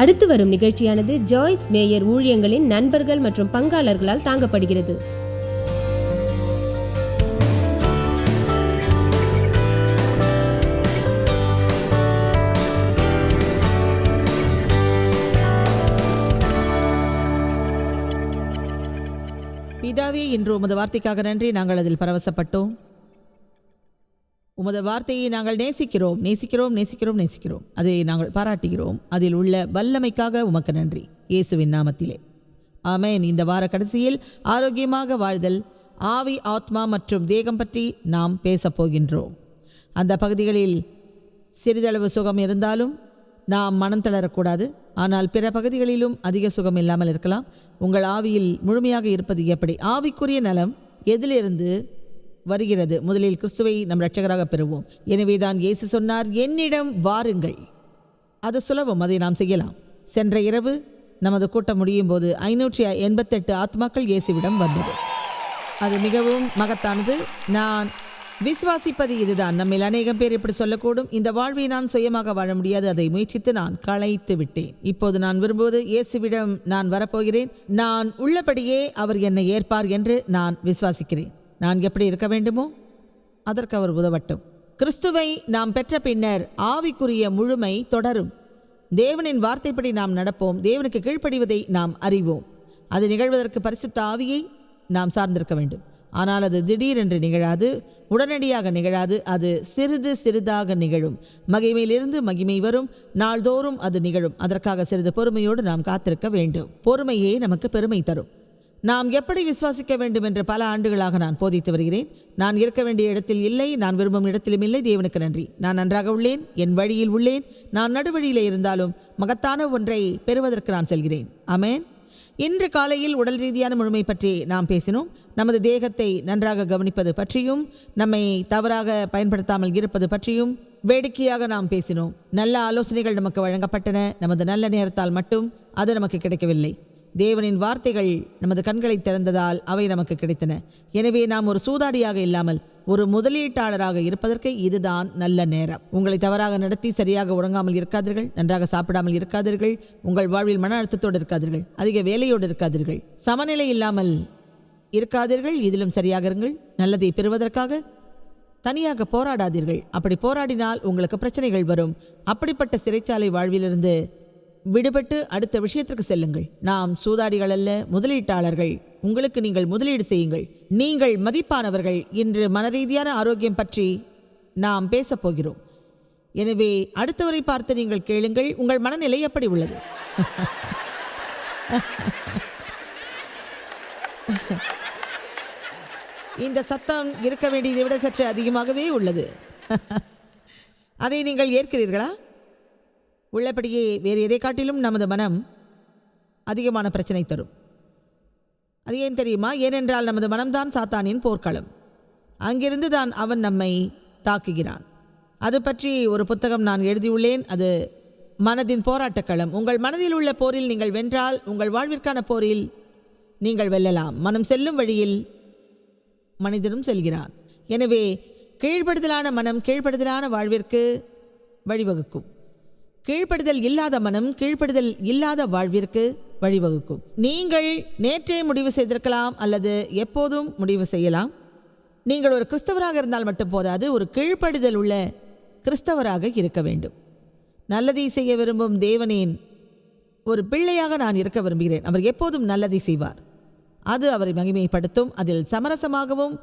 அடுத்து வரும் நிகழ்ச்சியானது ஜாய்ஸ் மேயர் ஊழியங்களின் நண்பர்கள் மற்றும் பங்காளர்களால் தாங்கப்படுகிறது. பிதாவே இன்று உமது வார்த்தைக்காக நன்றி. நாங்கள் அதில் பரவசப்பட்டோம். உமது வார்த்தையை நாங்கள் நேசிக்கிறோம் நேசிக்கிறோம் நேசிக்கிறோம் நேசிக்கிறோம். அதை நாங்கள் பாராட்டுகிறோம். அதில் உள்ள வல்லமைக்காக உமக்கு நன்றி. இயேசுவின் நாமத்திலே. ஆமேன். இந்த வார கடைசியில் ஆரோக்கியமாக வாழ்தல் ஆவி ஆத்மா மற்றும் தேகம் பற்றி நாம் பேசப் போகின்றோம். அந்த பகுதிகளில் சிறிதளவு சுகம் இருந்தாலும் நாம் மனம் தளரக்கூடாது. ஆனால் பிற பகுதிகளிலும் அதிக சுகம் இல்லாமல் இருக்கலாம். உங்கள் ஆவியில் முழுமையாக இருப்பது எப்படி? ஆவிக்குரிய நலம் எதிலிருந்து வருகிறது. முதலில் கிறிஸ்துவை நம் ரட்சகராக பெறுவோம். எனவே தான் இயேசு சொன்னார் என்னிடம் வாருங்கள். அது சுலபம் அதை நாம் செய்யலாம். சென்ற இரவு நமது கூட்டம் முடியும் போது ஐநூற்றி எண்பத்தெட்டு ஆத்மாக்கள் இயேசுவிடம் வந்தது. அது மிகவும் மகத்தானது. நான் விசுவாசிப்பது இதுதான். நம்மில் அநேகம் பேர் இப்படி சொல்லக்கூடும். இந்த வாழ்வை நான் சுயமாக வாழ முடியாது. அதை முயற்சித்து நான் களைத்து விட்டேன். இப்போது நான் விரும்புவது இயேசுவிடம் நான் வரப்போகிறேன். நான் உள்ளபடியே அவர் என்னை ஏற்பார் என்று நான் விசுவாசிக்கிறேன். நான் எப்படி இருக்க வேண்டுமோ அதற்கு அவர் உதவட்டும். கிறிஸ்துவை நாம் பெற்ற பின்னர் ஆவிக்குரிய முழுமை தொடரும். தேவனின் வார்த்தைப்படி நாம் நடப்போம். தேவனுக்கு கீழ்ப்படிவதை நாம் அறிவோம். அது நிகழ்வதற்கு பரிசுத்த ஆவியை நாம் சார்ந்திருக்க வேண்டும். ஆனால் அது திடீரென்று நிகழாது உடனடியாக நிகழாது அது சிறிது சிறிதாக நிகழும். மகிமையிலிருந்து மகிமை வரும் நாள்தோறும் அது நிகழும். அதற்காக சிறிது பொறுமையோடு நாம் காத்திருக்க வேண்டும். பொறுமையே நமக்கு பெருமை தரும். நாம் எப்படி விசுவாசிக்க வேண்டும் என்று பல ஆண்டுகளாக நான் போதித்து வருகிறேன். நான் இருக்க வேண்டிய இடத்தில் இல்லை நான் விரும்பும் இடத்திலும் இல்லை. தேவனுக்கு நன்றி. நான் நன்றாக உள்ளேன் என் வழியில் உள்ளேன். நான் நடுவழியிலே இருந்தாலும் மகத்தான ஒன்றை பெறுவதற்கு நான் செல்கிறேன். அமேன் இன்று காலையில் உடல் ரீதியான முழுமை பற்றி நாம் பேசினோம். நமது தேகத்தை நன்றாக கவனிப்பது பற்றியும் நம்மை தவறாக பயன்படுத்தாமல் இருப்பது பற்றியும் வேடிக்கையாக நாம் பேசினோம். நல்ல ஆலோசனைகள் நமக்கு வழங்கப்பட்டன. நமது நல்ல நேரத்தால் மட்டும் அது நமக்கு கிடைக்கவில்லை. தேவனின் வார்த்தைகள் நமது கண்களை திறந்ததால் அவை நமக்கு கிடைத்தன. எனவே நாம் ஒரு சூதாடியாக இல்லாமல் ஒரு முதலீட்டாளராக இருப்பதற்கு இதுதான் நல்ல நேரம். உங்களை தவறாக நடத்தி சரியாக உறங்காமல் இருக்காதீர்கள். நன்றாக சாப்பிடாமல் இருக்காதீர்கள். உங்கள் வாழ்வில் மன அழுத்தத்தோடு இருக்காதீர்கள். அதிக வேலையோடு இருக்காதீர்கள். சமநிலை இல்லாமல் இருக்காதீர்கள். இதிலும் சரியாக இருங்கள். நல்லதை பெறுவதற்காக தனியாக போராடாதீர்கள். அப்படி போராடினால் உங்களுக்கு பிரச்சனைகள் வரும். அப்படிப்பட்ட சிறைச்சாலை வாழ்விலிருந்து விடுபட்டு அடுத்த விஷயத்திற்கு செல்லுங்கள். நாம் சூதாடிகள் அல்ல முதலீட்டாளர்கள். உங்களுக்கு நீங்கள் முதலீடு செய்யுங்கள். நீங்கள் மதிப்பானவர்கள். இன்று மனரீதியான ஆரோக்கியம் பற்றி நாம் பேசப் போகிறோம். எனவே அடுத்தவரை பார்த்து நீங்கள் கேளுங்கள். உங்கள் மனநிலை எப்படி உள்ளது? இந்த சத்தம் இருக்க வேண்டியதை விட சற்று அதிகமாகவே உள்ளது. அதை நீங்கள் ஏற்கிறீர்களா? உள்ளபடியே வேறு எதை காட்டிலும் நமது மனம் அதிகமான பிரச்சனை தரும். அது ஏன் தெரியுமா? ஏனென்றால் நமது மனம்தான் சாத்தானின் போர்க்களம். அங்கிருந்து தான் அவன் நம்மை தாக்குகிறான். அது பற்றி ஒரு புத்தகம் நான் எழுதியுள்ளேன். அது மனதின் போராட்டக்களம். உங்கள் மனதில் உள்ள போரில் நீங்கள் வென்றால் உங்கள் வாழ்விற்கான போரில் நீங்கள் வெல்லலாம். மனம் செல்லும் வழியில் மனிதனும் செல்கிறான். எனவே கீழ்ப்படுதலான மனம் கீழ்ப்படுதலான வாழ்விற்கு வழிவகுக்கும். கீழ்ப்படுதல் இல்லாத மனம் கீழ்ப்படுதல் இல்லாத வாழ்விற்கு வழிவகுக்கும். நீங்கள் நேற்றே முடிவு செய்திருக்கலாம் அல்லது எப்போதும் முடிவு செய்யலாம். நீங்கள் ஒரு கிறிஸ்தவராக இருந்தால் மட்டும் போதாது ஒரு கீழ்ப்படுதல் உள்ள கிறிஸ்தவராக இருக்க வேண்டும். நல்லதை செய்ய விரும்பும் தேவனின் ஒரு பிள்ளையாக நான் இருக்க விரும்புகிறேன். அவர் எப்போதும் நல்லதை செய்வார். அது அவரை மகிமைப்படுத்தும் அதில் சமரசமாகவும்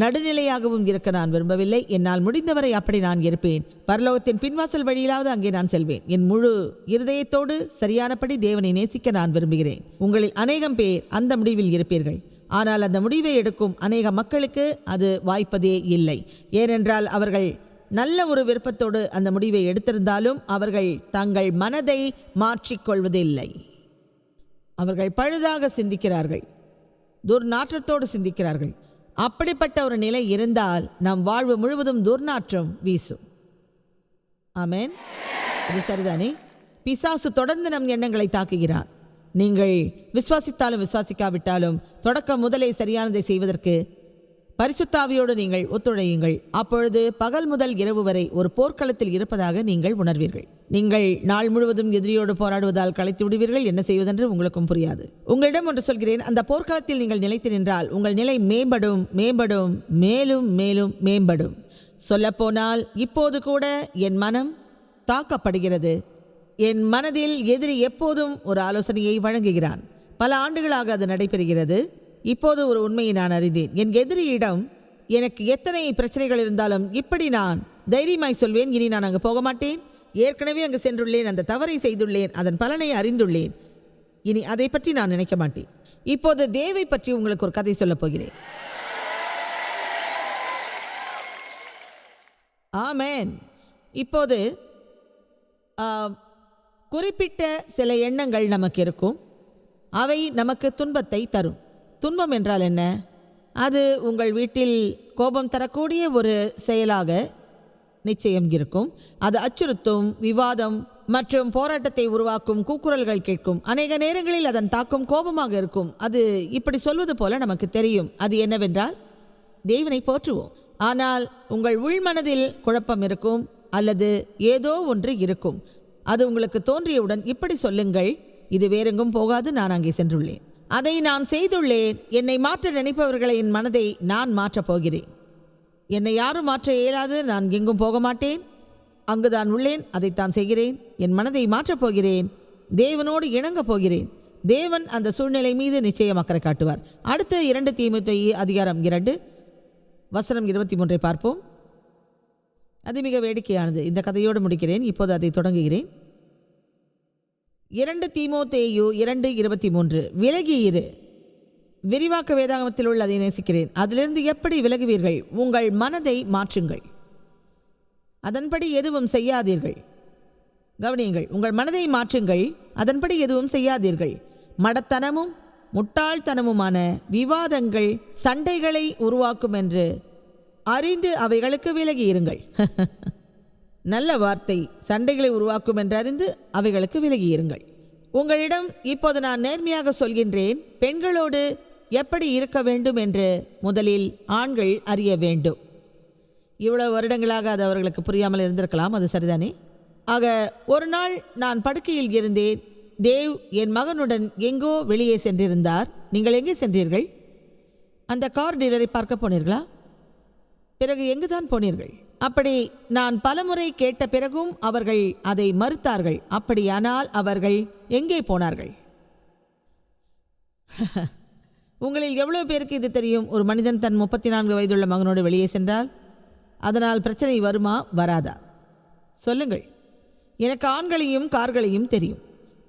நடுநிலையாகவும் இருக்க நான் விரும்பவில்லை. என்னால் முடிந்தவரை அப்படி நான் இருப்பேன். பரலோகத்தின் பின்வாசல் வழியிலாவது அங்கே நான் செல்வேன். என் முழு இருதயத்தோடு சரியானபடி தேவனை நேசிக்க நான் விரும்புகிறேன். உங்களில் அநேகம் பேர் அந்த முடிவில் இருப்பீர்கள். ஆனால் அந்த முடிவை எடுக்கும் அநேக மக்களுக்கு அது வாய்ப்பதே இல்லை. ஏனென்றால் அவர்கள் நல்ல ஒரு விருப்பத்தோடு அந்த முடிவை எடுத்திருந்தாலும் அவர்கள் தங்கள் மனதை மாற்றிக்கொள்வதில்லை. அவர்கள் பழுதாக சிந்திக்கிறார்கள். துர்நாற்றத்தோடு சிந்திக்கிறார்கள். அப்படிப்பட்ட ஒரு நிலை இருந்தால் நம் வாழ்வு முழுவதும் துர்நாற்றம் வீசும். ஆமேன். இது சரிதானே? பிசாசு தொடர்ந்து நம் எண்ணங்களை தாக்குகிறான் நீங்கள் விசுவாசித்தாலும் விசுவாசிக்காவிட்டாலும் தொடக்கம் முதலே சரியானதை செய்வதற்கு பரிசுத்தாவியோடு நீங்கள் ஒத்துழையுங்கள். அப்பொழுது பகல் முதல் இரவு வரை ஒரு போர்க்களத்தில் இருப்பதாக நீங்கள் உணர்வீர்கள். நீங்கள் நாள் முழுவதும் எதிரியோடு போராடுவதால் களைத்து விடுவீர்கள். என்ன செய்வதென்று உங்களுக்கும் புரியாது. உங்களிடம் ஒன்று சொல்கிறேன். அந்த போர்க்களத்தில் நீங்கள் நிலைத்து நின்றால் உங்கள் நிலை மேம்படும் மேம்படும் மேலும் மேலும் மேம்படும். சொல்லப்போனால் இப்போது கூட என் மனம் தாக்கப்படுகிறது. என் மனதில் எதிரி எப்போதும் ஒரு ஆலோசனையை வழங்குகிறான். பல ஆண்டுகளாக அது நடைபெறுகிறது. இப்போது ஒரு உண்மையை நான் அறிந்தேன். என் எதிரியிடம் எனக்கு எத்தனை பிரச்சனைகள் இருந்தாலும் இப்படி நான் தைரியமாய் சொல்வேன். இனி நான் அங்கு போக மாட்டேன் ஏற்கனவே அங்கு சென்றுள்ளேன். அந்த தவறை செய்துள்ளேன். அதன் பலனை அறிந்துள்ளேன். இனி அதை பற்றி நான் நினைக்க மாட்டேன். இப்போது தேவை பற்றி உங்களுக்கு ஒரு கதை சொல்லப் போகிறேன். ஆமேன். இப்போது குறிப்பிட்ட சில எண்ணங்கள் நமக்கு இருக்கும். அவை நமக்கு துன்பத்தை தரும். துன்பம் என்றால் என்ன? அது உங்கள் வீட்டில் கோபம் தரக்கூடிய ஒரு செயலாக நிச்சயம் இருக்கும். அது அச்சுறுத்தும் விவாதம் மற்றும் போராட்டத்தை உருவாக்கும் கூக்குரல்கள் கேட்கும். அநேக நேரங்களில் அதன் தாக்கம் கோபமாக இருக்கும். அது இப்படி சொல்வது போல நமக்கு தெரியும். அது என்னவென்றால் தேவனை போற்றுவோம். ஆனால் உங்கள் உள்மனதில் குழப்பம் இருக்கும் அல்லது ஏதோ ஒன்று இருக்கும். அது உங்களுக்கு தோன்றியவுடன் இப்படி சொல்லுங்கள். இது வேறெங்கும் போகாது. நான் அங்கே சென்றுள்ளேன். அதை நான் செய்துள்ளேன். என்னை மாற்ற நினைப்பவர்களை என் மனதை நான் மாற்றப் போகிறேன். என்னை யாரும் மாற்ற இயலாது. நான் எங்கும் போக மாட்டேன். அங்குதான் உள்ளேன். அதைத்தான் செய்கிறேன். என் மனதை மாற்றப் போகிறேன். தேவனோடு இணங்கப் போகிறேன். தேவன் அந்த சூழ்நிலை மீது நிச்சயம் அக்கறை காட்டுவார். அடுத்த இரண்டு தீமுத்தை அதிகாரம் இரண்டு. வசனம் இருபத்தி மூன்றை பார்ப்போம். அது மிக வேடிக்கையானது. இந்த கதையோடு முடிக்கிறேன். இப்போது அதை தொடங்குகிறேன். இரண்டு தீமோத்தேயு இரண்டு இருபத்தி மூன்று விலகி இரு. விரிவாக்க வேதாகமத்தில் உள்ள அதை நேசிக்கிறேன். அதிலிருந்து எப்படி விலகுவீர்கள்? உங்கள் மனதை மாற்றுங்கள். அதன்படி எதுவும் செய்யாதீர்கள். கவனியுங்கள் உங்கள் மனதை மாற்றுங்கள். அதன்படி எதுவும் செய்யாதீர்கள். மடத்தனமும் முட்டாள்தனமுமான விவாதங்கள் சண்டைகளை உருவாக்கும் என்று அறிந்து அவைகளுக்கு விலகி இருங்கள். நல்ல வார்த்தை சண்டைகளை உருவாக்கும் என்றறிந்து அவைகளுக்கு விலகியிருங்கள். உங்களிடம் இப்போது நான் நேர்மையாக சொல்கின்றேன் பெண்களோடு எப்படி இருக்க வேண்டும் என்று முதலில் ஆண்கள் அறிய வேண்டும். இவ்வளவு வருடங்களாக அது அவர்களுக்கு புரியாமல் இருந்திருக்கலாம் அது சரிதானே? ஆக ஒரு நாள் நான் படுக்கையில் இருந்தேன் தேவ் என் மகனுடன் எங்கோ வெளியே சென்றிருந்தார். நீங்கள் எங்கே சென்றீர்கள்? அந்த கார் டீலரை பார்க்க போனீர்களா? பிறகு எங்கு தான் போனீர்கள்? அப்படி நான் பலமுறை கேட்ட பிறகும் அவர்கள் அதை மறுத்தார்கள். அப்படியானால் அவர்கள் எங்கே போனார்கள்? உங்களில் எவ்வளவு பேருக்கு இது தெரியும்? ஒரு மனிதன் தன் முப்பத்தி நான்கு வயதுள்ள மகனோடு வெளியே சென்றால் அதனால் பிரச்சனை வருமா? வராதா? சொல்லுங்கள். எனக்கு ஆண்களையும் கார்களையும் தெரியும்.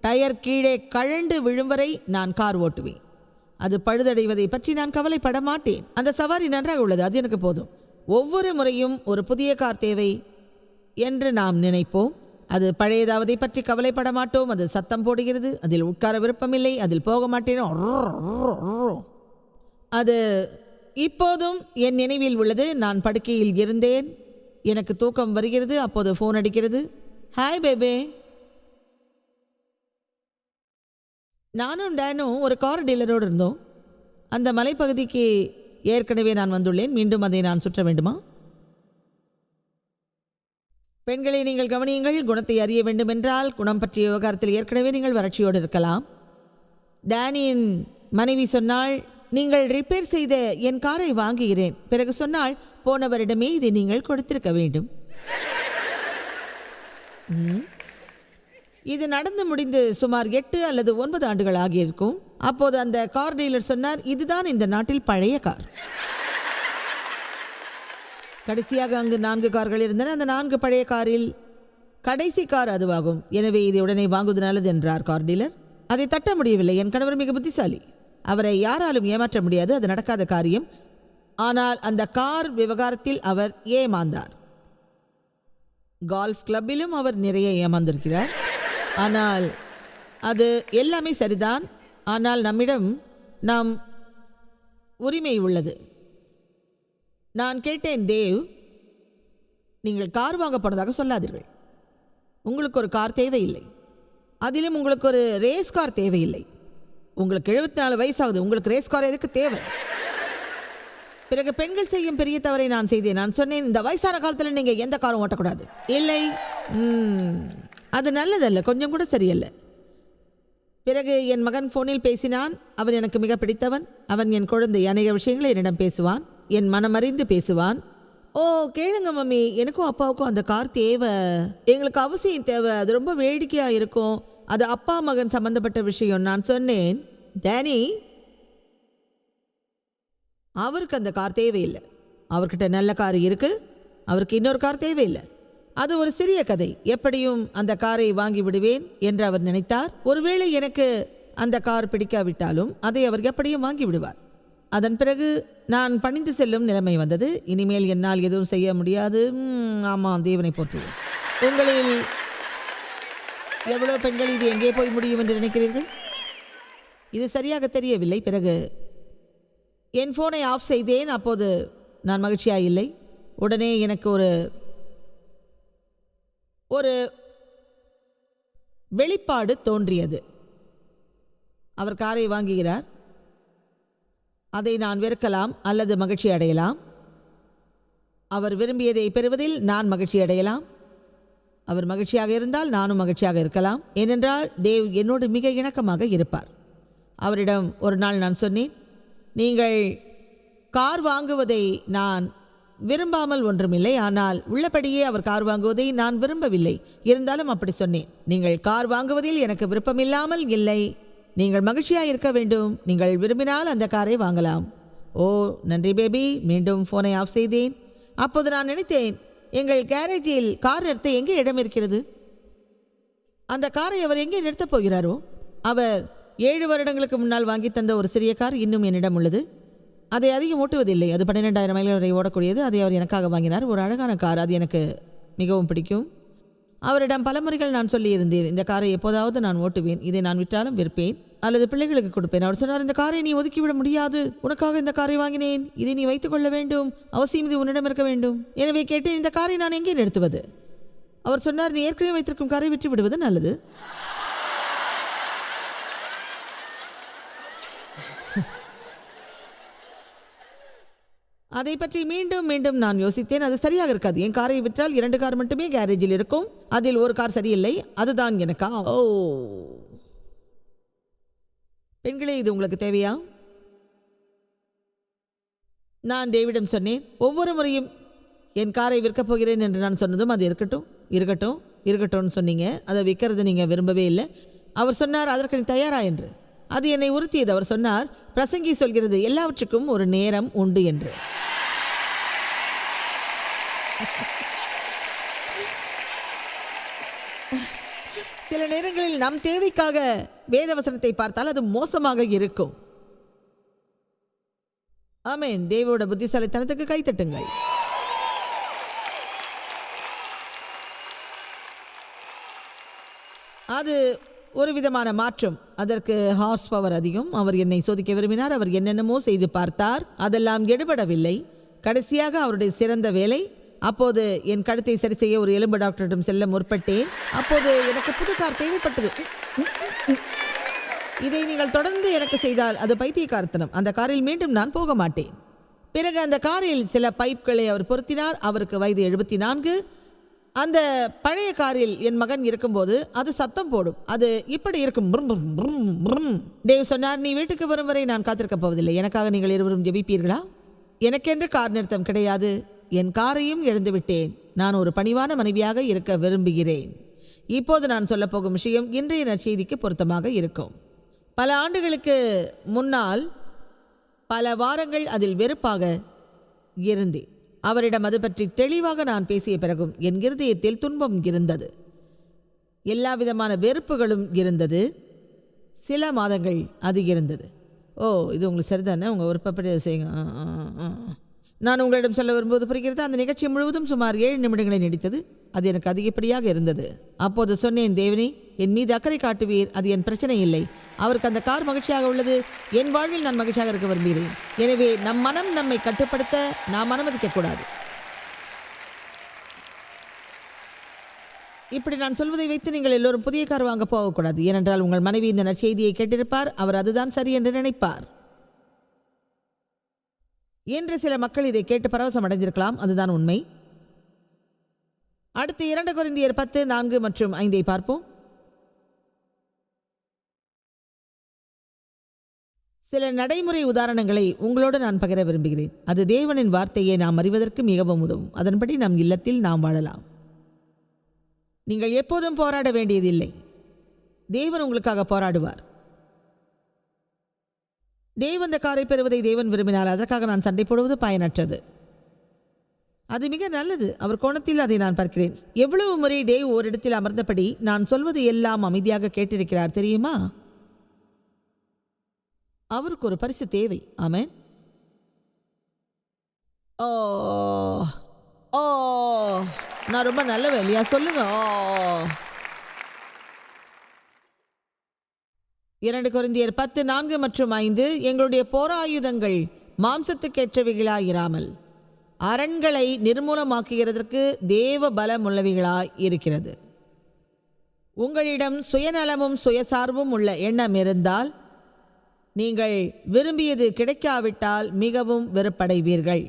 டயர் கீழே கழண்டு விழும் வரை நான் கார் ஓட்டுவேன். அது பழுதடைவதை பற்றி நான் கவலைப்பட மாட்டேன். அந்த சவாரி நன்றாக உள்ளது. அது எனக்கு போதும். ஒவ்வொரு முறையும் ஒரு புதிய கார் தேவை என்று நாம் நினைப்போம். அது பழையதாவதை பற்றி கவலைப்பட மாட்டோம். அது சத்தம் போடுகிறது. அதில் உட்கார விருப்பமில்லை. அதில் போக மாட்டேனோ? அது இப்போதும் என் நினைவில் உள்ளது. நான் படுக்கையில் இருந்தேன். எனக்கு தூக்கம் வருகிறது. அப்போது ஃபோன் அடிக்கிறது. ஹாய் பேபே நானும் டேனும் ஒரு கார் டீலரோடு இருந்தோம். அந்த மலைப்பகுதிக்கு ஏற்கனவே நான் வந்துள்ளேன். மீண்டும் அதை நான் சுற்ற வேண்டுமா? பெண்களை நீங்கள் கவனியுங்கள். குணத்தை அறிய வேண்டுமென்றால் குணம் பற்றிய விவகாரத்தில் ஏற்கனவே நீங்கள் வறட்சியோடு இருக்கலாம். டேனியின் மனைவி சொன்னால் நீங்கள் ரிப்பேர் செய்த என் காரை வாங்குகிறேன். பிறகு சொன்னால் போன வருடமே இதை நீங்கள் கொடுத்திருக்க வேண்டும். இது நடந்து முடிந்து சுமார் எட்டு அல்லது ஒன்பது ஆண்டுகள் ஆகியிருக்கும். அப்போது அந்த கார் டீலர் சொன்னார் இதுதான் இந்த நாட்டில் பழைய கார். கடைசியாக அங்கு நான்கு கார்கள் இருந்தன. அந்த நான்கு பழைய காரில் கடைசி கார் அதுவாகும். எனவே இதை உடனே வாங்குவது நல்லது என்றார் கார் டீலர். அதை தட்ட முடியவில்லை. என் கணவர் மிக புத்திசாலி. அவரை யாராலும் ஏமாற்ற முடியாது. அது நடக்காத காரியம். ஆனால் அந்த கார் விவகாரத்தில் அவர் ஏமாந்தார். கால்ஃப் கிளப்பிலும் அவர் நிறைய ஏமாந்திருக்கிறார். ஆனால் அது எல்லாமே சரிதான். ஆனால் நம்மிடம் நாம் உரிமை உள்ளது. நான் கேட்டேன் தேவ் நீங்கள் கார் வாங்க போனதாக சொல்லாதீர்கள். உங்களுக்கு ஒரு கார் தேவையில்லை. அதிலும் உங்களுக்கு ஒரு ரேஸ் கார் தேவையில்லை. உங்களுக்கு எழுபத்தி நாலு வயசாகுது உங்களுக்கு ரேஸ் கார் எதுக்கு தேவை? பிறகு பெண்கள் செய்யும் பெரிய தவறை நான் செய்தேன். நான் சொன்னேன் இந்த வயசான காலத்தில் நீங்கள் எந்த காரும் ஓட்டக்கூடாது. இல்லை. ம், அது நல்லதல்ல. கொஞ்சம் கூட சரியல்ல. பிறகு என் மகன் ஃபோனில் பேசினான். அவன் எனக்கு மிக பிடித்தவன். அவன் என் குழந்தை அநேக விஷயங்களை என்னிடம் பேசுவான். என் மனமறிந்து பேசுவான். ஓ கேளுங்க மம்மி. எனக்கும் அப்பாவுக்கும் அந்த கார் தேவை. எங்களுக்கு அவசியம் தேவை. அது ரொம்ப வேடிக்கையாக இருக்கும். அது அப்பா மகன் சம்பந்தப்பட்ட விஷயம். நான் சொன்னேன். டேனி அவருக்கு அந்த கார் தேவையில்லை. அவர்கிட்ட நல்ல கார் இருக்கு. அவருக்கு இன்னொரு கார் தேவையில்லை. அது ஒரு சிறிய கதை. எப்படியும் அந்த காரை வாங்கி விடுவேன் என்று அவர் நினைத்தார். ஒருவேளை எனக்கு அந்த கார் பிடிக்காவிட்டாலும் அதை அவர் எப்படியும் வாங்கி விடுவார். அதன் பிறகு நான் பணிந்து செல்லும் நிலைமை வந்தது. இனிமேல் என்னால் எதுவும் செய்ய முடியாது. ஆமாம் தேவனை போற்றுவோம். உங்களில் எவ்வளோ பெண்கள் இது எங்கே போய் முடியும் என்று நினைக்கிறீர்கள்? இது சரியாக தெரியவில்லை. பிறகு என் ஃபோனை ஆஃப் செய்தேன். அப்போது நான் மகிழ்ச்சியாக இல்லை உடனே எனக்கு ஒரு ஒரு வெளிப்பாடு தோன்றியது. அவர் காரை வாங்குகிறார். அதை நான் வெறுக்கலாம் அல்லது மகிழ்ச்சி அடையலாம். அவர் விரும்பியதை பெறுவதில் நான் மகிழ்ச்சி அடையலாம். அவர் மகிழ்ச்சியாக இருந்தால் நானும் மகிழ்ச்சியாக இருக்கலாம். ஏனென்றால் தேவ் என்னோடு மிக இணக்கமாக இருப்பார். அவரிடம் ஒரு நாள் நான் சொன்னேன் நீங்கள் கார் வாங்குவதை நான் விரும்பாமல் ஒன்றுமில்லை. ஆனால் உள்ளபடியே அவர் கார் வாங்குவதை நான் விரும்பவில்லை. இருந்தாலும் அப்படி சொன்னேன். நீங்கள் கார் வாங்குவதில் எனக்கு விருப்பமில்லாமல் இல்லை. நீங்கள் மகிழ்ச்சியாக இருக்க வேண்டும். நீங்கள் விரும்பினால் அந்த காரை வாங்கலாம். ஓ நன்றி பேபி. மீண்டும் ஃபோனை ஆஃப் செய்தேன். அப்போது நான் நினைத்தேன் எங்கள் கேரேஜில் கார் நிறுத்த எங்கே இடம் இருக்கிறது? அந்த காரை அவர் எங்கே நிறுத்தப் போகிறாரோ? அவர் ஏழு வருடங்களுக்கு முன்னால் வாங்கி தந்த ஒரு சிறிய கார் இன்னும் என்னிடம் உள்ளது. அதை அதிகம் ஓட்டுவதில்லை. அது பன்னிரெண்டாயிரம் மைல் வரை ஓடக்கூடியது. அதை அவர் எனக்காக வாங்கினார். ஒரு அழகான கார். அது எனக்கு மிகவும் பிடிக்கும். அவரிடம் பல முறைகள் நான் சொல்லியிருந்தேன். இந்த காரை எப்போதாவது நான் ஓட்டுவேன். இதை நான் விற்றாலும் விற்பேன். அல்லது பிள்ளைகளுக்கு கொடுப்பேன். அவர் சொன்னார் இந்த காரை நீ ஒதுக்கிவிட முடியாது. உனக்காக இந்த காரை வாங்கினேன். இதை நீ வைத்துக் கொள்ள வேண்டும். அவசியம் இது உன்னிடம் இருக்க வேண்டும். எனவே கேட்டேன் இந்த காரை நான் எங்கே நிறுத்துவது? அவர் சொன்னார் நீ ஏற்கனவே வைத்திருக்கும் காரை விற்று விடுவது நல்லது. அதை பற்றி மீண்டும் மீண்டும் நான் யோசித்தேன். அது சரியாக இருக்காது. என் காரை விற்றால் இரண்டு கார் மட்டுமே கேரேஜில் இருக்கும். அதில் ஒரு கார் சரியில்லை. அதுதான் எனக்கா? ஓ. பெண்களே இது உங்களுக்கு தேவையா? நான் டேவிடம் சொன்னேன். ஒவ்வொரு முறையும் என் காரை விற்கப் போகிறேன் என்று நான் சொன்னதும் அது இருக்கட்டும் இருக்கட்டும் இருக்கட்டும்னு சொன்னீங்க. அதை விற்கிறது நீங்கள் விரும்பவே இல்லை. அவர் சொன்னார் அதற்கு நீ தயாரா? என்று. அது என்னை உறுத்தியது. அவர் சொன்னார் பிரசங்கி சொல்கிறது எல்லாவற்றுக்கும் ஒரு நேரம் உண்டு என்று. சில நேரங்களில் நம் தேவைக்காக வேதவசனத்தை பார்த்தால் அது மோசமாக இருக்கும். ஆமேன். தேவோட புத்திசாலித்தனத்துக்கு கைத்தட்டுங்கள் அது ஒரு விதமான மாற்றம். அதற்கு ஹார்ஸ் பவர் அதிகம். அவர் என்னை சோதிக்க விரும்பினார். அவர் என்னென்னமோ செய்து பார்த்தார். அதெல்லாம் எடுபடவில்லை. கடைசியாக அவருடைய சிறந்த வேலை அப்போது என் கழுத்தை சரி செய்ய ஒரு எலும்பு டாக்டரிடம் செல்ல முற்பட்டேன். அப்போது எனக்கு புது கார் தேவைப்பட்டது. இதை நீங்கள் தொடர்ந்து எனக்கு செய்தால் அது பைத்தியக்காரத்தனம். அந்த காரில் மீண்டும் நான் போக மாட்டேன். பிறகு அந்த காரில் சில பைப்களை அவர் பொருத்தினார். அவருக்கு வயது எழுபத்தி நான்கு. அந்த பழைய காரில் என் மகன் இருக்கும்போது அது சத்தம் போடும். அது இப்படி இருக்கும். டேவ் சொன்னார் நீ வீட்டுக்கு வரும் வரை நான் காத்திருக்கப் போவதில்லை. எனக்காக நீங்கள் இருவரும் ஜெபிப்பீர்களா? எனக்கென்று கார் நிறுத்தம் கிடையாது. என் காரையும் எழுந்துவிட்டேன் நான் ஒரு பணிவான மனைவியாக இருக்க விரும்புகிறேன். இப்போது நான் சொல்லப்போகும் விஷயம் இன்றைய நற்செய்திக்கு பொருத்தமாக இருக்கும். பல ஆண்டுகளுக்கு முன்னால் பல வாரங்கள் அதில் வெறுப்பாக இருந்தேன். அவரிடம் அது பற்றி தெளிவாக நான் பேசிய பிறகும் என் இருதயத்தில் துன்பம் இருந்தது. எல்லா விதமான வெறுப்புகளும் இருந்தது. சில மாதங்கள் அது இருந்தது. ஓ இது உங்களுக்கு சரிதானே? உங்கள் விருப்பப்படி செய்யுங்க. ஆ, ஆ, ஆ. நான் உங்களிடம் சொல்ல வரும்போது புரிகிறது? அந்த நிகழ்ச்சி முழுவதும் சுமார் ஏழு நிமிடங்களை நீடித்தது. அது எனக்கு அதிகப்படியாக இருந்தது. அப்போது சொன்னேன் தேவனி என் மீது அக்கறை காட்டுவீர். அது என் பிரச்சனை இல்லை. அவருக்கு அந்த கார் மகிழ்ச்சியாக உள்ளது. என் வாழ்வில் நான் மகிழ்ச்சியாக இருக்க விரும்புகிறேன். எனவே நம் மனம் நம்மை கட்டுப்படுத்த நாம் அனுமதிக்கக்கூடாது. இப்படி நான் சொல்வதை வைத்து நீங்கள் எல்லோரும் புதிய கார் வாங்க போகக்கூடாது. ஏனென்றால் உங்கள் மனைவி இந்த நற்செய்தியை கேட்டிருப்பார். அவர் அதுதான் சரி என்று நினைப்பார். என்று சில மக்கள் இதை கேட்டு பரவசம் அடைந்திருக்கலாம் அதுதான் உண்மை. அடுத்து இரண்டு குருந்தியர் பத்து நான்கு மற்றும் ஐந்தை பார்ப்போம். சில நடைமுறை உதாரணங்களை உங்களோடு நான் பகிர விரும்புகிறேன். அது தேவனின் வார்த்தையை நாம் அறிவதற்கு மிகவும் உதவும். அதன்படி நம் இல்லத்தில் நாம் வாழலாம். நீங்கள் எப்போதும் போராட வேண்டியதில்லை. தேவன் உங்களுக்காக போராடுவார். தேவ் அந்த காரை பெறுவதை தேவன் விரும்பினால் அதற்காக நான் சண்டை போடுவது பயனற்றது. அது மிக நல்லது. அவர் கோணத்தில் அதை நான் பார்க்கிறேன். எவ்வளவு முறை டேவ் ஓரிடத்தில் அமர்ந்தபடி நான் சொல்வது எல்லாம் அமைதியாக கேட்டிருக்கிறார் தெரியுமா? அவருக்கு ஒரு பரிசு தேவை. ஆமேன். ஓ ஓ நான் ரொம்ப நல்லவன் இல்லையா சொல்லுங்க. ஓ இரண்டு குருந்தியர் பத்து நான்கு மற்றும் ஐந்து எங்களுடைய போராயுதங்கள் மாம்சத்துக்கேற்றவைகளாயிராமல். அரண்களை நிர்மூலமாக்குகிறதற்கு தேவ பலமுள்ளவைகளாய் இருக்கிறது. உங்களிடம் சுயநலமும் சுயசார்பும் உள்ள எண்ணம் இருந்தால் நீங்கள் விரும்பியது கிடைக்காவிட்டால் மிகவும் வெறுப்படைவீர்கள்.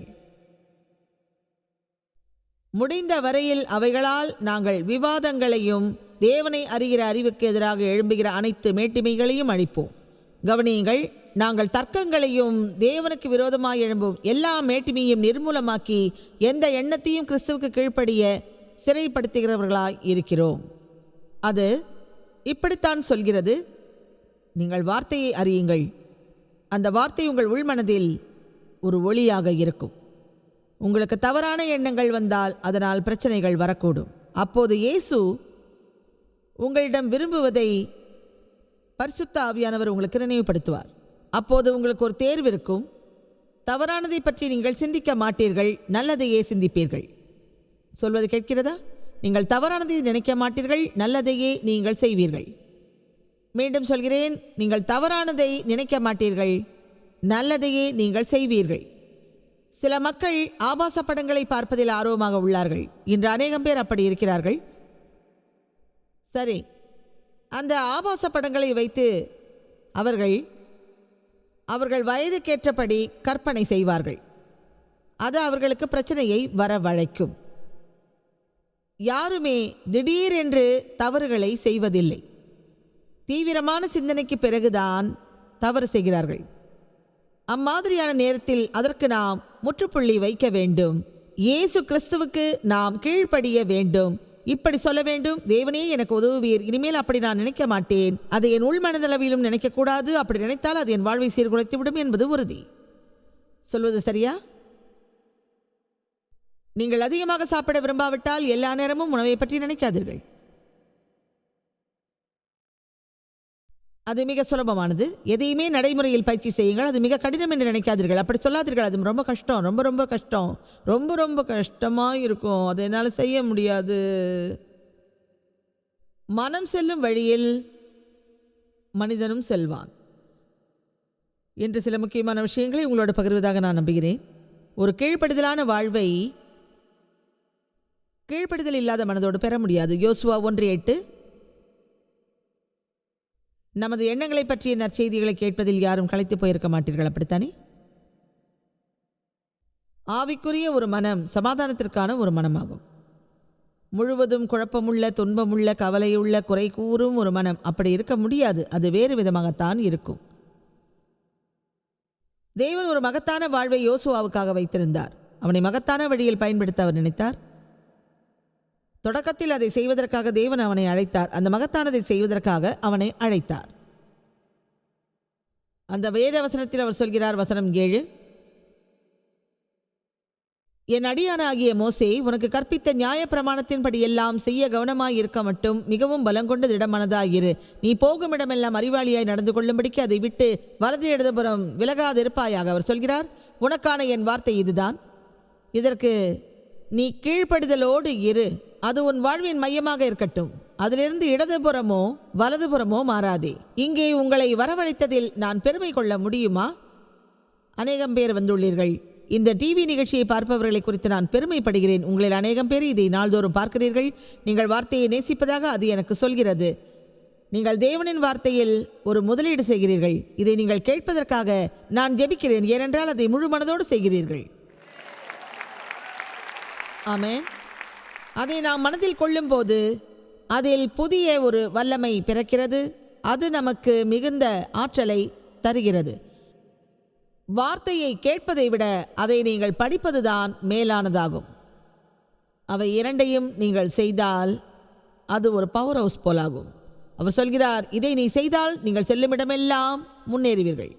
முடிந்த வரையில் அவைகளால் நாங்கள் விவாதங்களையும் தேவனை அறிகிற அறிவுக்கு எதிராக எழும்புகிற அனைத்து மேட்டிமைகளையும் அழிப்போம். கவனியுங்கள் நாங்கள் தர்க்கங்களையும் தேவனுக்கு விரோதமாய் எழும்பும் எல்லா மேட்டிமையும் நிர்மூலமாக்கி எந்த எண்ணத்தையும் கிறிஸ்துவுக்கு கீழ்ப்படிய சிறைப்படுத்துகிறவர்களாய் இருக்கிறோம். அது இப்படித்தான் சொல்கிறது. நீங்கள் வார்த்தையை அறியுங்கள். அந்த வார்த்தை உங்கள் உள்மனதில் ஒரு ஒளியாக இருக்கும். உங்களுக்கு தவறான எண்ணங்கள் வந்தால் அதனால் பிரச்சனைகள் வரக்கூடும். அப்போது இயேசு உங்களிடம் விரும்புவதை பரிசுத்த ஆவியானவர் உங்களுக்கு நினைவுபடுத்துவார். அப்போது உங்களுக்கு ஒரு தேர்வு இருக்கும். தவறானதை பற்றி நீங்கள் சிந்திக்க மாட்டீர்கள் நல்லதையே சிந்திப்பீர்கள். சொல்வது கேட்கிறதா? நீங்கள் தவறானதை நினைக்க மாட்டீர்கள் நல்லதையே நீங்கள் செய்வீர்கள். மீண்டும் சொல்கிறேன் நீங்கள் தவறானதை நினைக்க மாட்டீர்கள் நல்லதையே நீங்கள் செய்வீர்கள். சில மக்கள் ஆபாச படங்களை பார்ப்பதில் ஆர்வமாக உள்ளார்கள். இன்று அநேகம் பேர் அப்படி இருக்கிறார்கள். சரி. அந்த ஆபாச படங்களை வைத்து அவர்கள் அவர்கள் வயதுக்கேற்றபடி கற்பனை செய்வார்கள். அது அவர்களுக்கு பிரச்சனையை வரவழைக்கும். யாருமே திடீரென்று தவறுகளை செய்வதில்லை. தீவிரமான சிந்தனைக்கு பிறகுதான் தவறு செய்கிறார்கள். அம்மாதிரியான நேரத்தில் அதற்கு நாம் முற்றுப்புள்ளி வைக்க வேண்டும். இயேசு கிறிஸ்துவுக்கு நாம் கீழ்ப்படிய வேண்டும். இப்படி சொல்ல வேண்டும். தேவனே எனக்கு உதவுவீர். இனிமேல் அப்படி நான் நினைக்க மாட்டேன். அதை என் உள் மனதளவிலும் நினைக்கக்கூடாது. அப்படி நினைத்தால் அது என் வாழ்வை சீர்குலைத்து விடும் என்பது உறுதி. சொல்வது சரியா? நீங்கள் அதிகமாக சாப்பிட விரும்பாவிட்டால் எல்லா நேரமும் உணவை பற்றி நினைக்காதீர்கள். அது மிக சுலபமானது. எதையுமே நடைமுறையில் பயிற்சி செய்யுங்கள். அது மிக கடினம் என்று நினைக்காதீர்கள். அப்படி சொல்லாதீர்கள். அது ரொம்ப கஷ்டம். ரொம்ப ரொம்ப கஷ்டம். ரொம்ப ரொம்ப கஷ்டமாக இருக்கும் அதை என்னால் செய்ய முடியாது. மனம் செல்லும் வழியில் மனிதனும் செல்வான். என்று சில முக்கியமான விஷயங்களை உங்களோட பகிர்வதாக நான் நம்புகிறேன். ஒரு கீழ்ப்படுதலான வாழ்வை கீழ்ப்படுதல் இல்லாத மனதோடு பெற முடியாது. யோசுவா ஒன்று எட்டு. நமது எண்ணங்களை பற்றிய நற்செய்திகளை கேட்பதில் யாரும் களைத்து போயிருக்க மாட்டீர்கள் அப்படித்தானே? ஆவிக்குரிய ஒரு மனம் சமாதானத்திற்கான ஒரு மனமாகும். முழுவதும் குழப்பமுள்ள துன்பமுள்ள கவலையுள்ள குறை கூறும் ஒரு மனம் அப்படி இருக்க முடியாது. அது வேறு விதமாகத்தான் இருக்கும். தேவன் ஒரு மகத்தான வாழ்வை யோசுவாவுக்காக வைத்திருந்தார். அவனை மகத்தான வழியில் பயன்படுத்த அவர் நினைத்தார். தொடக்கத்தில் அதை செய்வதற்காக தேவன் அவனை அழைத்தார். அந்த மகத்தானதை செய்வதற்காக அவனை அழைத்தார். அந்த வேத வசனத்தில் அவர் சொல்கிறார் வசனம் ஏழு. என் அடியானாகிய மோசே உனக்கு கற்பித்த நியாய பிரமாணத்தின்படி எல்லாம் செய்ய கவனமாய் இருக்க மட்டும் மிகவும் பலங்கொண்ட திடமானதாயிரு. நீ போகும் இடமெல்லாம் அறிவாளியாய் நடந்து கொள்ளும்படிக்கு அதை விட்டு வலது இடதுபுறம் விலகாதிருப்பாயாக அவர் சொல்கிறார். உனக்கான என் வார்த்தை இதுதான். இதற்கு நீ கீழ்ப்படுதலோடு இரு. அது உன் வாழ்வின் மையமாக இருக்கட்டும். அதிலிருந்து இடதுபுறமோ வலதுபுறமோ மாறாதே. இங்கே உங்களை வரவழைத்ததில் நான் பெருமை கொள்ள முடியுமா? அநேகம் பேர் வந்துள்ளீர்கள். இந்த டிவி நிகழ்ச்சியை பார்ப்பவர்களை குறித்து நான் பெருமைப்படுகிறேன். உங்களில் அநேகம் பேர் இதை நாள்தோறும் பார்க்கிறீர்கள். நீங்கள் வார்த்தையை நேசிப்பதாக அது எனக்கு சொல்கிறது. நீங்கள் தேவனின் வார்த்தையில் ஒரு முதலீடு செய்கிறீர்கள். இதை நீங்கள் கேட்பதற்காக நான் ஜெபிக்கிறேன். ஏனென்றால் அதை முழு மனதோடு செய்கிறீர்கள். ஆமே அதை நாம் மனதில் கொள்ளும்போது அதில் புதிய ஒரு வல்லமை பிறக்கிறது. அது நமக்கு மிகுந்த ஆற்றலை தருகிறது. வார்த்தையை கேட்பதை விட அதை நீங்கள் படிப்பதுதான் மேலானதாகும். அவை இரண்டையும் நீங்கள் செய்தால் அது ஒரு பவர் ஹவுஸ் போலாகும். அவர் சொல்கிறார் இதை நீ செய்தால் நீங்கள் செல்லுமிடமெல்லாம் முன்னேறுவீர்கள்.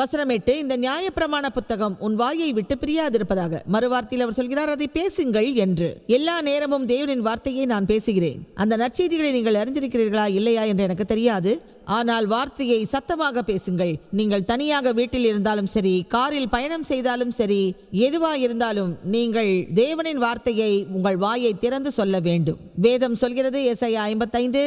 வசனமேட்டு இந்த நியாயப்பிரமாண புத்தகம் உன் வாயை விட்டு பிரியாதிருப்பதாக. மறுவார்த்தையில் அவர் சொல்கிறார் அதை பேசுங்கள் என்று. எல்லா நேரமும் தேவனின் வார்த்தையை நான் பேசுகிறேன். அந்த நற்செய்திகளை நீங்கள் அறிந்திருக்கிறீர்களா இல்லையா என்று எனக்கு தெரியாது. ஆனால் வார்த்தையை சத்தமாக பேசுங்கள். நீங்கள் தனியாக வீட்டில் இருந்தாலும் சரி காரில் பயணம் செய்தாலும் சரி எதுவா இருந்தாலும் நீங்கள் தேவனின் வார்த்தையை உங்கள் வாயை திறந்து சொல்ல வேண்டும். வேதம் சொல்கிறது எஸ்ஐ ஐம்பத்தைந்து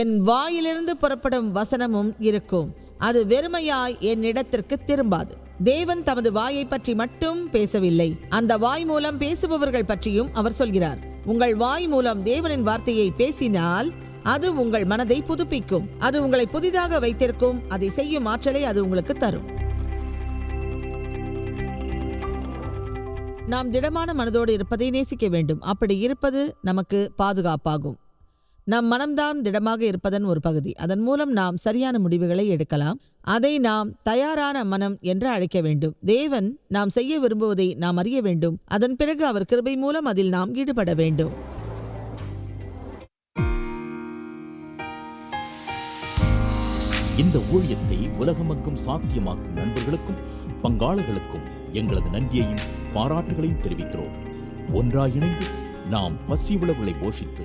என் வாயிலிருந்து புறப்படும் வசனமும் இருக்கும். அது வெறுமையாய் என்னிடத்திற்கு திரும்பாது. தேவன் தமது வாயை பற்றி மட்டும் பேசவில்லை. அந்த வாய் மூலம் பேசுபவர்கள் பற்றியும் அவர் சொல்கிறார். உங்கள் வாய் மூலம் தேவனின் வார்த்தையை பேசினால் அது உங்கள் மனதை புதுப்பிக்கும். அது உங்களை புதிதாக வைத்திருக்கும். அதை செய்யும் ஆற்றலை அது உங்களுக்கு தரும். நாம் திடமான மனதோடு இருப்பதை நேசிக்க வேண்டும். அப்படி இருப்பது நமக்கு பாதுகாப்பாகும். நம் மனம்தான் திடமாக இருப்பதன் ஒரு பகுதி. அதன் மூலம் நாம் சரியான முடிவுகளை எடுக்கலாம். அதை நாம் தயாரான மனம் என்று அழைக்க வேண்டும். தேவன் நாம் செய்ய விரும்புவதை நாம் அறிய வேண்டும். அதன் பிறகு அவர் கிருபை மூலம் அதில் நாம் ஈடுபட வேண்டும். இந்த ஊழியத்தை உலகமெங்கும் சாத்தியமாக்கும் நண்பர்களுக்கும் பங்காளர்களுக்கும் எங்களது நன்றியையும் பாராட்டுகளையும் தெரிவிக்கிறோம். ஒன்றாய் இணைந்து நாம் பசி உழவுகளை போஷித்து